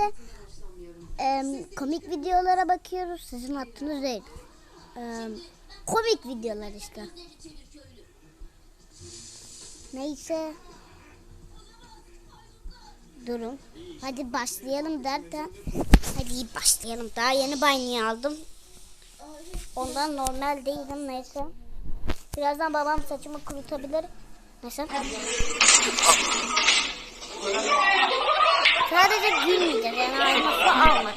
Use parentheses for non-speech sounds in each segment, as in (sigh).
de em, komik videolara bakıyoruz. Sizin hattınız değil. Em, komik videolar işte. Neyse. Durun. Hadi başlayalım derken. Hadi başlayalım. Daha yeni banyo aldım. Ondan normal değilim neyse. Birazdan babam saçımı kurutabilir. Neyse. Sadece gülmeyeceğiz almadım.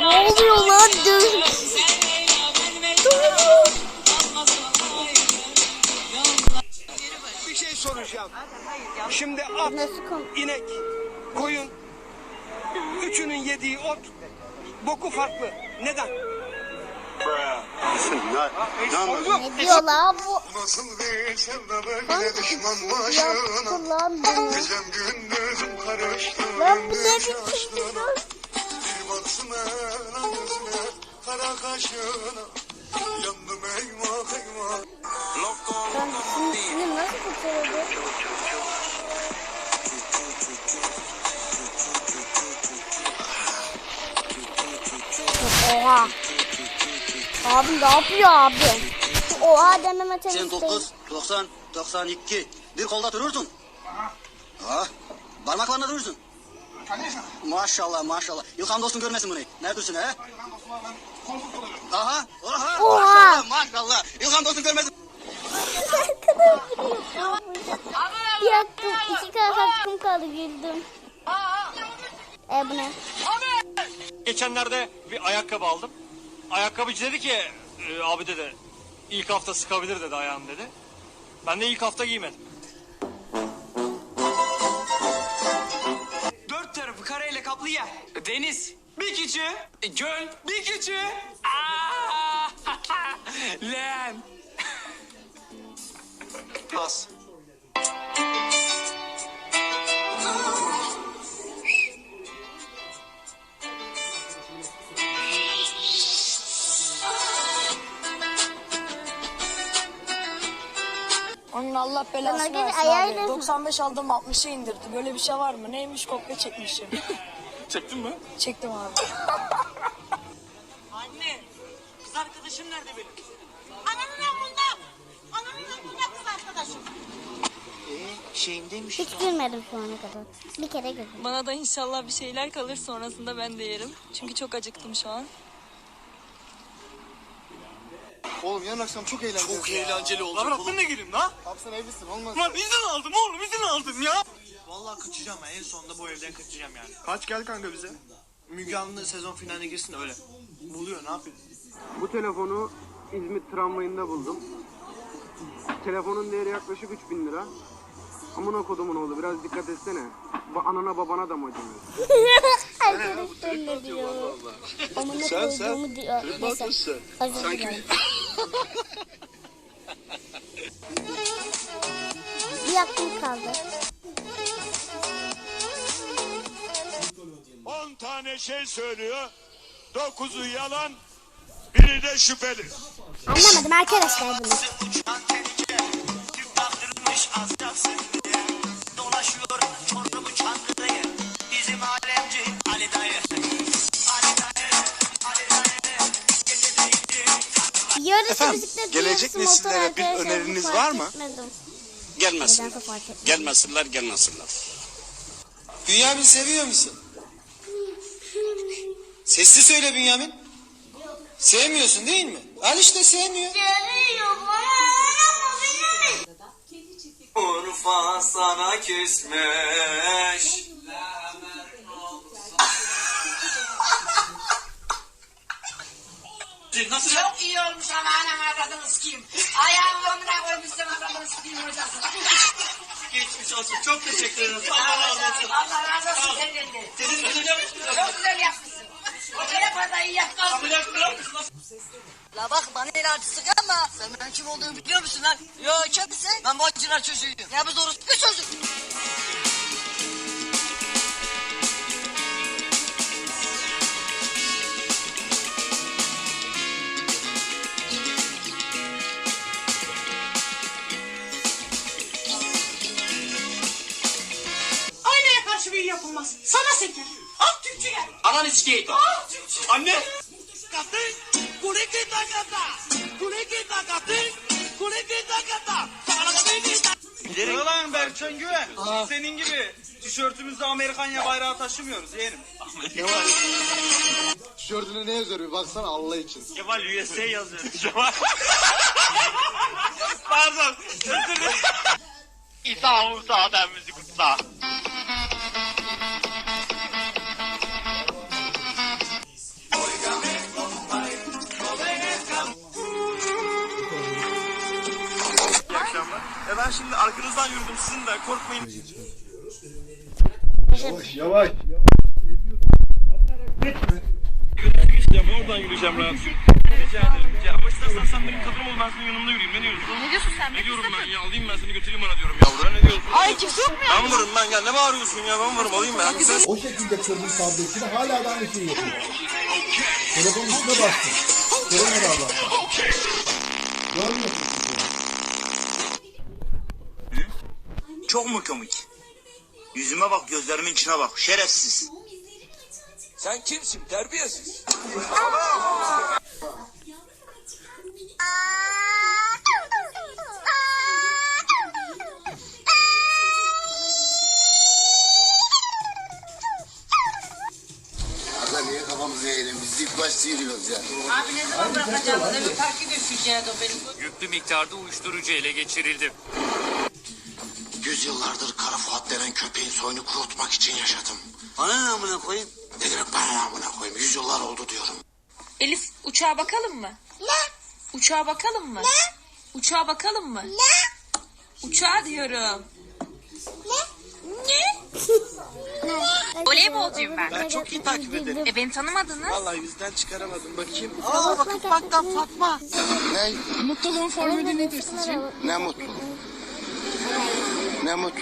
Ne oluyor lan Bir şey soracağım. Şimdi at, inek, koyun, üçünün yediği ot, boku farklı. Neden? Ya, yalnız ne diyor la bu? nasıl bir sevda Lan böyle düşman başına lan bunu. Gecem gündüzüm karıştı Lan bu ne biçim bir baksın ela gözüne kara kaşına Yandım eyvah eyvah şimdi sinir nasıl kurtarıldı? Oha. Abi ne yapıyor abi? Oha dememe temizleyin. 89, 90, 92. Bir kolda durursun. Ha, parmaklarına durursun. Maşallah maşallah. İlkan dostun görmesin bunu. Neredesin he? Aha, aha. Oha. Maşallah maşallah. İlkan dostun görmesin. Bir hakkım, iki kere hakkım kaldı güldüm. E bu ne? Geçenlerde bir ayakkabı aldım. Ayakkabıcı dedi ki "E, abi dedi ilk hafta sıkabilir dedi ayağım dedi. Ben de ilk hafta giymedim. Dört tarafı kareyle kaplı yer. Deniz. Bir küçüğü. E, Göl. Bir küçüğü. Aa! (laughs) Leğen. Pas. Onun Allah Bana belasını göre versin ayağıyla- abi. 95 aldım 60'a indirdi. Böyle bir şey var mı? Neymiş kopya çekmişim. (laughs) Çektin mi? Çektim abi. (laughs) Anne. Kız arkadaşım nerede benim? Ananın amında. Ananın amında kız arkadaşım. Şeyindeymiş. Hiç gülmedim şu ana kadar. Bir kere güldüm. Bana da inşallah bir şeyler kalır sonrasında ben de yerim. Çünkü çok acıktım şu an. Oğlum yarın akşam çok eğlenceli Çok eğlenceli olacak. Lan ben de gireyim la. Abi sen evlisin olmaz Lan izin aldım oğlum izin aldım ya. Vallahi kaçacağım en sonunda bu evden kaçacağım yani. Kaç gel kanka bize. Müge Anlı sezon finaline girsin öyle. Buluyor ne yapıyor? Bu telefonu İzmit tramvayında buldum. Telefonun değeri yaklaşık 3000 lira. Amına kodumun oğlu biraz dikkat etsene. Bu anana babana da mı acımıyor? Arkadaşlar ne diyor? Amına koyduğumu diyor. Neyse. Özür dilerim. Bir hakkım kaldı. 10 tane şey söylüyor 9'u yalan biri de şüpheli Anlamadım arkadaşlar bunu. Dolaşıyor Bisiklet gelecek nesillere bir öneriniz var mı? etmedim. Gelmesinler. Gelmesinler gelmesinler. Bünyamin seviyor musun? Sesli söyle Bünyamin. Sevmiyorsun değil mi? Al işte sevmiyor. Urfa sana küsmüş. Nasıl ya? Çok iyi olmuş ama anam avradını sikeyim. Ayağımı ömrüne koymuşsun avradını sikeyim hocası. Geçmiş olsun. Çok teşekkür ederim. Allah razı olsun. Allah razı olsun senden de. Sizin güzel yapmışsınız. Çok güzel yapmışsın. O telefonu da iyi yaptın. Ameliyat yapmışsınız. La bak bana el artistik ama sen ben kim olduğumu biliyor musun lan? Yo kimsin? Ben bacılar çocuğuyum. Ya biz orospu çocuk. Türkçe. Anne. Katı. Kuleki takata. Kuleki takatı. Kuleki takata. Lan Berkcan Güven. Senin gibi tişörtümüzde Amerikanya bayrağı taşımıyoruz yeğenim. Tişörtüne ne yazıyor bir baksana Allah için. Kemal USA yazıyor. (laughs) Kemal. Pardon. Özür dilerim. İsa Musa Ademimizi ben şimdi arkanızdan yürüdüm sizin de korkmayın. Yavaş yavaş. Gideceğim oradan yürüyeceğim rahat. Rica ederim. Ya ama istersen sen benim kadınım ol ben senin yanımda yürüyeyim. Ne diyorsun? Ne diyorsun sen? Ne diyorum ben ya alayım ben seni götüreyim bana diyorum yavru. Ne diyorsun? Ay kimse yok mu ya? Ben varım ben gel ne bağırıyorsun ya ben varım alayım ben. Sen... O şekilde kırdın tabletini hala da aynı şeyi yapıyor. Telefonun üstüne bastın. Telefona da bak. Görmüyorsun Çok mu komik? Yüzüme bak gözlerimin içine bak şerefsiz. Sen kimsin terbiyesiz? Niye kafamızı eğelim? Biz ilk başta yürüyoruz ya. Abi ne zaman bırakacağım onu? Bir takip benim. Yüklü miktarda uyuşturucu ele geçirildi. Yüzyıllardır Kara Fuat denen köpeğin soyunu kurutmak için yaşadım. Bana ne amına koyayım? Ne demek bana ne amına koyayım? Yüzyıllar oldu diyorum. Elif uçağa bakalım mı? Ne? Uçağa bakalım mı? Ne? Uçağa bakalım mı? Ne? Uçağa diyorum. Ne? Ne? Voleybolcuyum ben. Ben çok iyi takip ederim. E beni tanımadınız. Vallahi bizden çıkaramadım bakayım. Aa bakın bak Fatma. Ne? Mutluluğun formülü nedir sizce? Ne mutlu. Ne.